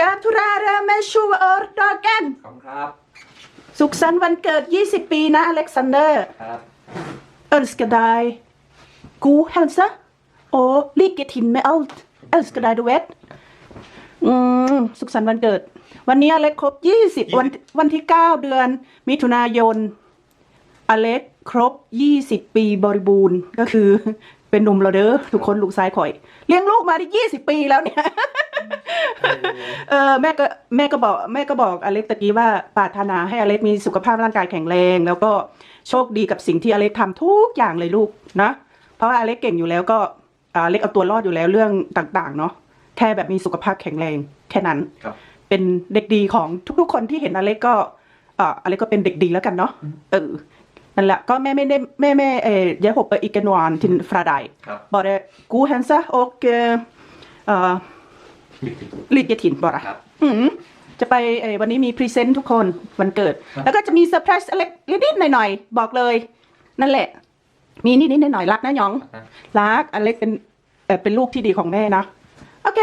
Gratulerar med 20-årsdagen ขอบคุณครับ สุขสันต์วันเกิด 20 ปีนะอเล็กซานเดอร์ ครับ Önskar dig god hälsa och lycka till med allt. Älskar dig du vet. อืมสุขสันต์วันเกิด วันนี้อเล็กครบ 20 วันวันที่ 9 เดือน มิถุนายน อเล็กครบ 20 ปีบริบูรณ์ก็คือเป็นหนุ่มแล้วเด้อทุกคนลูกซ้ายข่อย เลี้ยงลูกมาได้ 20 ปีแล้วเนี่ย เออแม่ก็แม่ก็บอกแม่ก็บอกอเล็กตะกี้ว่าปรารถนาให้อเล็กมีสุขภาพร่างกายแข็งแรง แล้วก็โชคดีกับสิ่งที่อเล็กทำทุกอย่างเลยลูกนะเพราะว่าอเล็กเก่งอยู่แล้วก็อ่าอเล็กเอาตัวรอดอยู่แล้วเรื่องต่างๆ เนาะแค่แบบมีสุขภาพแข็งแรงแค่นั้นครับ เป็นเด็กดีของทุกๆคนที่เห็นอเล็กก็อ่าอเล็กก็เป็นเด็กดีแล้วกันเนาะเออนั่นแหละก็แม่ไม่ได้แม่แม่เออ jag hoppas icke någon an till Friday ครับ bara god hälsa och eh, eh, lycka till bara ค รับ อืมจะไปเออวันนี้มีพรีเซนต์ทุกคนวันเกิด ครับ แล้วก็จะมีเซอร์ไพรส์อะไรนิดๆหน่อยๆ บอกเลย นั่นแหละ มีนิดๆหน่อยๆรักนะหยอง รักอเล็กเป็นเอ่อเป็นลูกที่ดีของแม่นะ โอเค